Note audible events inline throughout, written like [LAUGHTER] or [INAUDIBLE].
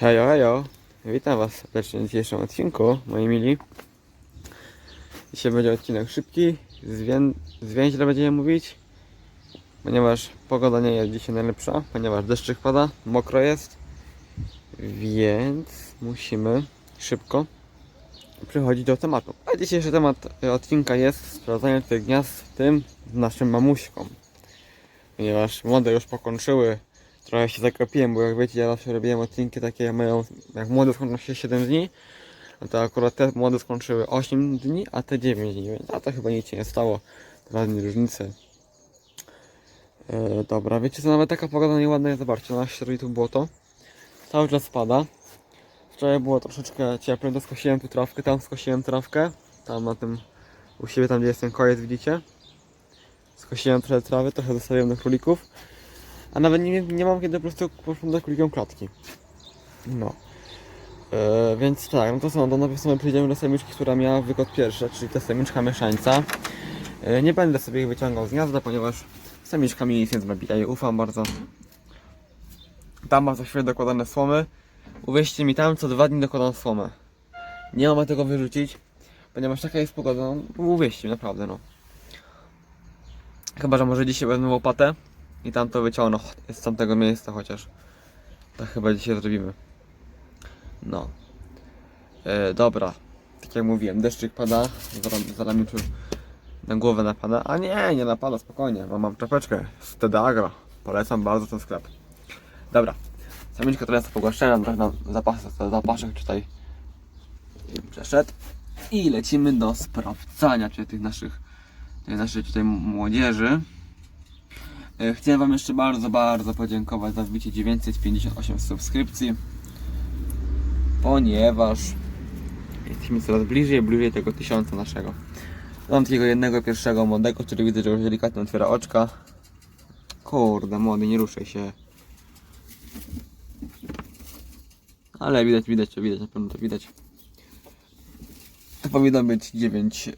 Hejo, hejo. Witam Was serdecznie w dzisiejszym odcinku, moi mili. Dzisiaj będzie odcinek szybki, zwię... zwięźle będziemy mówić, ponieważ pogoda nie jest dzisiaj najlepsza, ponieważ deszczyk pada, mokro jest, więc musimy szybko przechodzić do tematu. A dzisiejszy temat e, odcinka jest sprawdzanie tych gniazd, w tym naszym mamuśką. Ponieważ młode już pokończyły trochę się zakropiłem, bo jak wiecie, ja zawsze robiłem odcinki takie, mają, jak młode skończą się 7 dni, no to akurat te młode skończyły 8 dni, a te 9 dni, więc a to chyba nic się nie stało, dni różnicy. E, dobra, wiecie co, nawet taka pogoda nieładna jest, zobaczcie, na środku tu było to, cały czas spada. Wczoraj było troszeczkę cieplej, to skosiłem tu trawkę, tam skosiłem trawkę, tam na tym, u siebie tam gdzie jest ten kojec, widzicie? Skosiłem trochę trawy, trochę zostawiłem do królików. A nawet nie, nie mam kiedy po prostu posprzątać królikom klatki. No. E, więc tak, no to są, to najpierw sobie przejdziemy do samiczki, która miała wykot pierwszy, czyli ta samiczka mieszańca. E, nie będę sobie ich wyciągał z gniazda, ponieważ samiczka mi nic nie zrobi, ja ufam bardzo. Tam ma za chwilę dokładane słomy. Uwierzcie mi, tam co dwa dni dokładam słomę. Nie mam tego wyrzucić, ponieważ taka jest pogoda, no uwierzcie mi, naprawdę no. Chyba, że może dzisiaj wezmę łopatę i tam to wyciągną z tamtego miejsca chociaż. Tak chyba dzisiaj zrobimy. No. E, dobra. Tak jak mówiłem, deszczyk pada, zaraz- tu na głowę napada. A nie, nie napada, spokojnie, bo mam czapeczkę z TD. Polecam bardzo ten sklep. Dobra. Samiczka teraz pogłaszczałem, trochę na zapasach, zapaszek tutaj przeszedł. I lecimy do sprawdzania czy tych naszych, tej naszej tutaj młodzieży. E, Chciałem Wam jeszcze bardzo, bardzo podziękować za wbicie 958 subskrypcji, ponieważ jesteśmy coraz bliżej, bliżej tego tysiąca naszego. Mam takiego jednego pierwszego młodego, który widzę, że już delikatnie otwiera oczka. Kurde, młody, nie ruszaj się. Ale widać, widać to, widać, na pewno to widać. To powinno być 9 yy,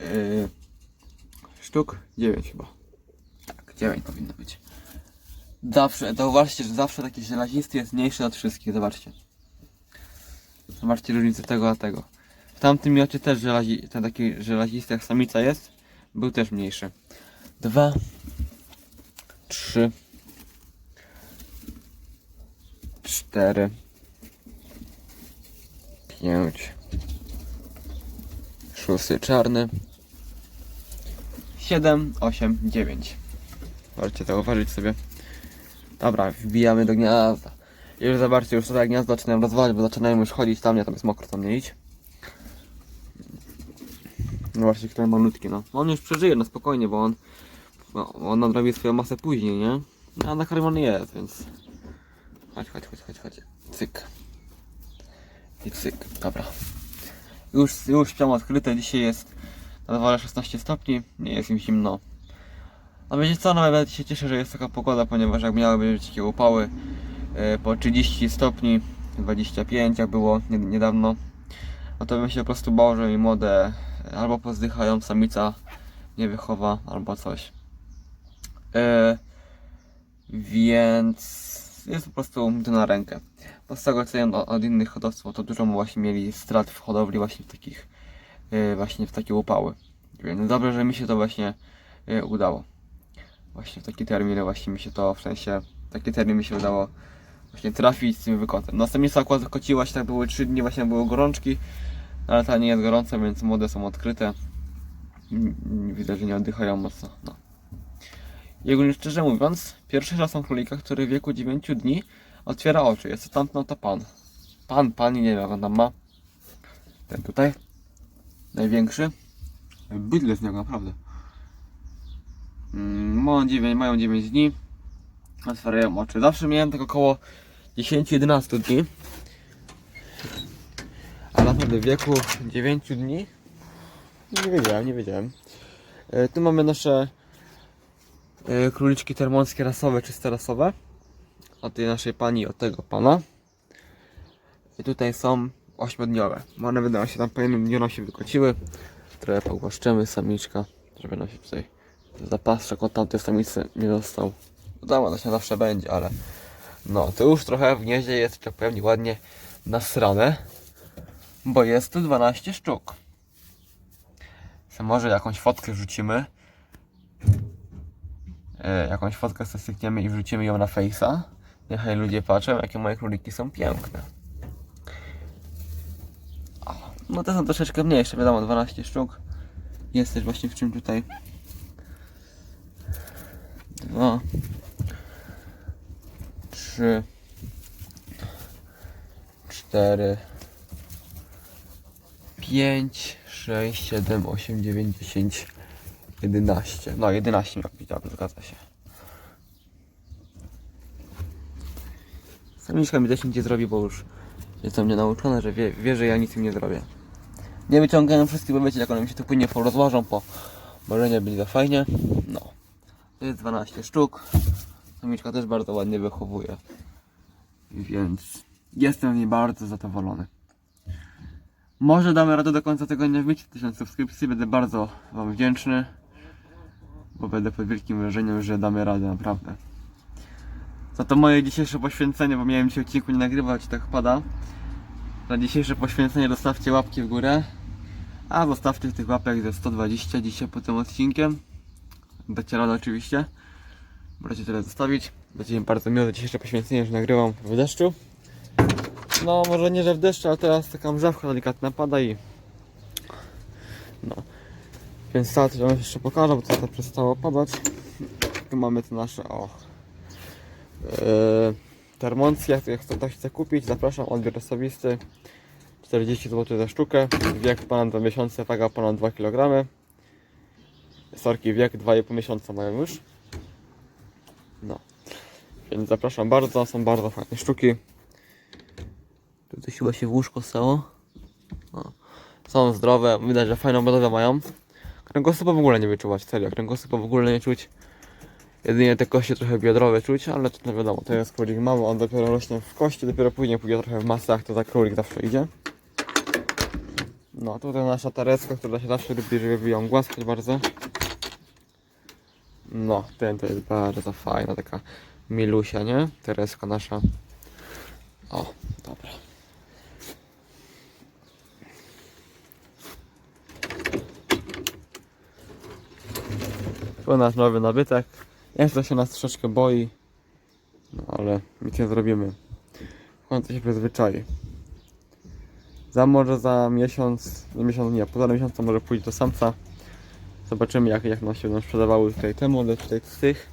sztuk. 9 chyba. Tak, 9 powinno być. Zawsze, zauważcie, że zawsze taki żelazisty jest mniejszy od wszystkich, zobaczcie. Zobaczcie różnicę tego a tego. W tamtym miocie też żelazi, ten taki żelazisty jak samica jest, był też mniejszy. Dwa, trzy, cztery, pięć, szósty czarny, siedem, osiem, dziewięć. Możecie zauważyć sobie. Dobra, wbijamy do gniazda. Już zobaczcie, już tutaj gniazdo zaczynają rozwalać, bo zaczynają już chodzić tam, nie, tam jest mokro, tam nie idź. Zobaczcie, który malutki, no. On już przeżyje, no spokojnie, bo on, no, on nadrobi swoją masę później, nie? No, a nakarmiony jest, więc... Chodź, chodź, chodź, chodź, chodź. Cyk. I cyk, dobra. Już, już śpią odkryte, dzisiaj jest na dwole 16 stopni, nie jest im zimno. No wiecie co, nawet się cieszę, że jest taka pogoda, ponieważ jak miały być takie upały e, po 30 stopni, 25 jak było nie- niedawno, no to bym się po prostu bał, że mi młode albo pozdychają, samica nie wychowa, albo coś. E, więc jest po prostu to na rękę. Bo z tego co wiem od, od innych hodowców, to dużo właśnie mieli strat w hodowli właśnie w takich, e, właśnie w takie upały. Więc dobrze, że mi się to właśnie e, udało właśnie w taki termin właśnie mi się to, w sensie taki termin mi się udało właśnie trafić z tym wykotem. No samica akurat zakociła się, tak były 3 dni, właśnie były gorączki, ale ta nie jest gorąca, więc młode są odkryte. Mm, Widzę, że nie oddychają mocno. No. I ogólnie szczerze mówiąc, pierwszy raz mam królika, który w wieku 9 dni otwiera oczy. Jest to tamten to pan. Pan, pani, nie wiem jak on tam ma. Ten tutaj. Największy. Bydle z niego, naprawdę. Mają 9, mają 9 dni. Otwierają oczy. Zawsze miałem tak około 10-11 dni. A naprawdę w wieku 9 dni? Nie wiedziałem, nie wiedziałem. E, tu mamy nasze e, króliczki termonskie rasowe, czyste rasowe. Od tej naszej pani, od tego pana. I tutaj są ośmiodniowe. Bo one będą się tam po jednym dniu nam się wykociły. Trochę pogłaszczymy samiczka, żeby nam się tutaj zapasczek od tamtej samicy nie dostał. Wiadomo, to się zawsze będzie, ale no, to już trochę w gnieździe jest, że powiem ładnie nasrane, bo jest tu 12 sztuk. Może jakąś fotkę wrzucimy. E, jakąś fotkę stykniemy i wrzucimy ją na Face'a. Niechaj ludzie patrzą, jakie moje króliki są piękne. O, no te są troszeczkę mniejsze, wiadomo, 12 sztuk. Jest też właśnie w czym tutaj. Dwa. Trzy. Cztery. Pięć, sześć, siedem, osiem, dziewięć, dziesięć, jedenaście. No, jedenaście miał być, dobrze, zgadza się. Samiczka mi też nic nie zrobi, bo już jest o mnie nauczone, że wie, wie, że ja nic im nie zrobię. Nie wyciągają wszystkich, bo wiecie, jak one mi się tu płynnie porozłożą po marzenie będzie fajnie. No. To jest 12 sztuk. Samiczka też bardzo ładnie wychowuje. Więc jestem w niej bardzo zadowolony. Może damy radę do końca tygodnia wbić 1000 subskrypcji. Będę bardzo Wam wdzięczny. Bo będę pod wielkim wrażeniem, że damy radę naprawdę. Za to moje dzisiejsze poświęcenie, bo miałem dzisiaj odcinku nie nagrywać, tak pada. Za dzisiejsze poświęcenie dostawcie łapki w górę. A zostawcie tych łapek ze 120 dzisiaj po tym odcinkiem. Dacie radę oczywiście. Możecie tyle zostawić. Będzie mi bardzo miło za dzisiejsze poświęcenie, że nagrywam w deszczu. No może nie, że w deszczu, ale teraz taka mrzawka delikatna pada i... No. Więc teraz Wam jeszcze pokażę, bo to przestało padać. Tu mamy te nasze, o... Yy, termoncje, jak chce kupić, zapraszam, odbiór osobisty. 40 zł za sztukę, wiek ponad 2 miesiące, waga ponad 2 kg. Sorki, wiek 2,5 miesiąca mają już. No. Więc zapraszam bardzo, są bardzo fajne sztuki. Tutaj chyba się w łóżko stało. No. Są zdrowe, widać, że fajną budowę mają. Kręgosłupa w ogóle nie wyczuwać, serio, kręgosłupa w ogóle nie czuć. Jedynie te kości trochę biodrowe czuć, ale to no wiadomo, to jest królik mały, on dopiero rośnie w kości, dopiero później pójdzie trochę w masach, to za królik zawsze idzie. No, tutaj nasza tareska, która się zawsze lubi, żeby ją głaskać bardzo. No, ten to jest bardzo fajna, taka milusia, nie? Tereska nasza. O, dobra. Tu nasz nowy nabytek. Jeszcze się nas troszeczkę boi. No ale nic nie zrobimy. W końcu się przyzwyczai. Za może za miesiąc, nie miesiąc nie, półtora miesiąca może pójść do samca. Zobaczymy jak, jak nam się będą sprzedawały tutaj te młode, tutaj z tych.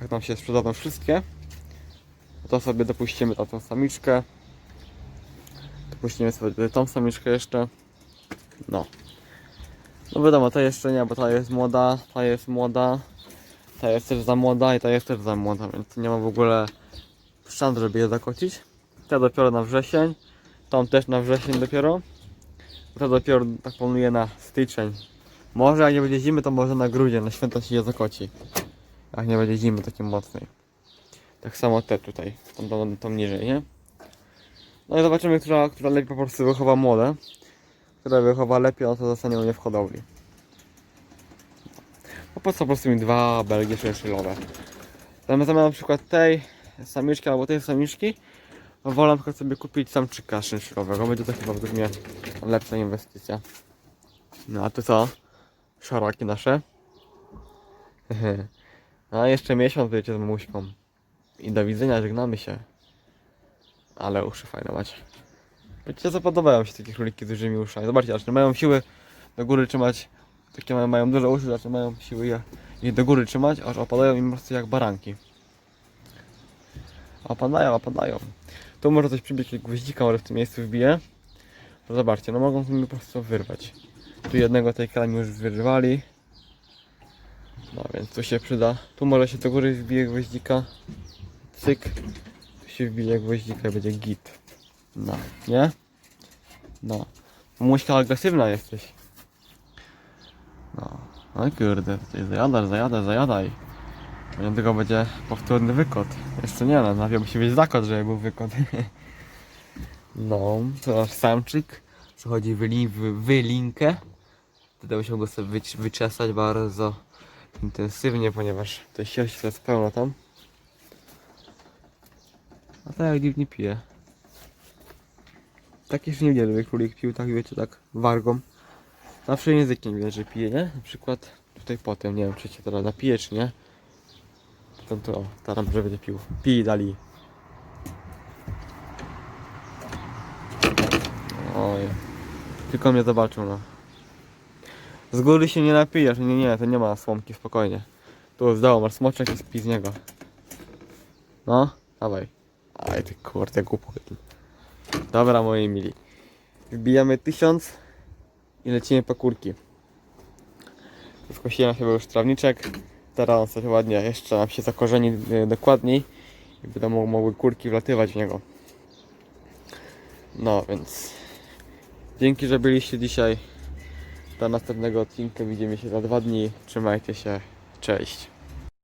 Jak nam się sprzedadzą wszystkie. To sobie dopuścimy tą, tą samiczkę. Dopuścimy sobie tą samiczkę jeszcze. No. No wiadomo, ta jeszcze nie, bo ta jest młoda, ta jest młoda. Ta jest też za młoda i ta jest też za młoda, więc nie ma w ogóle szans, żeby je zakocić. Ta dopiero na wrzesień. Tą też na wrzesień dopiero. To dopiero tak planuje na styczeń. Może jak nie będzie zimy, to może na grudzień, na święta się je zakoci. Jak nie będzie zimy takiej mocnej. Tak samo te tutaj, tą, tą, tą niżej, nie? No i zobaczymy, która, która lepiej po prostu wychowa młode. Która wychowa lepiej, no to zostanie u mnie w hodowli. No po co po prostu mi dwa belgie szynszylowe? Zamiast na przykład tej samiczki albo tej samiczki, wolę na przykład sobie kupić samczyka szynszylowego. Będzie to chyba według mnie lepsza inwestycja. No a tu co? Szaraki nasze. A [LAUGHS] jeszcze miesiąc będziecie z mamuśką. I do widzenia, żegnamy się. Ale uszy fajne macie. Wiecie co podobają się takie króliki z dużymi uszami. Zobaczcie, aż nie mają siły do góry trzymać. Takie mają, mają duże uszy, znaczy mają siły je, je do góry trzymać, aż opadają im po prostu jak baranki. Opadają, opadają. Tu może coś przybić, jak gwoździka może w tym miejscu wbije. To zobaczcie, no mogą mi po prostu wyrwać. Tu jednego tej krami już wyrwali. No więc tu się przyda. Tu może się do góry wbije gwoździka. Cyk. Tu się wbije gwoździka i będzie git. No, nie? No. Muśka agresywna jesteś. No. No kurde, tutaj zajadasz, zajadasz, zajadaj. Niedługo będzie powtórny wykot. Jeszcze nie no, najpierw musi być zakot, żeby był wykot. [LAUGHS] No, to nasz samczyk przechodzi wylin, wy, wylinkę. Wtedy musiał go sobie wyc- wyczesać bardzo intensywnie, ponieważ to jest pełno tam. A tak dziwnie pije. taki już nie widać, żeby królik pił, tak wiecie, tak wargą. Zawsze językiem widać, że pije, nie? Na przykład tutaj potem, nie wiem, czy się teraz napije, czy nie. Potem to, o, staram, że będzie pił. Pij, dali. Oj. Tylko mnie zobaczył, no. Z góry się nie napijesz, nie, nie, to nie ma słomki, spokojnie. Tu zdało, masz smoczek i spij z niego. No, dawaj. Aj, ty kurde, głupot. Dobra, moi mili. Wbijamy tysiąc i lecimy po kurki. Skosiłem chyba już trawniczek. Teraz on sobie ładnie jeszcze nam się zakorzeni y, dokładniej i będą mo- mogły kurki wlatywać w niego. No więc dzięki, że byliście dzisiaj. Do następnego odcinka widzimy się za dwa dni. Trzymajcie się. Cześć.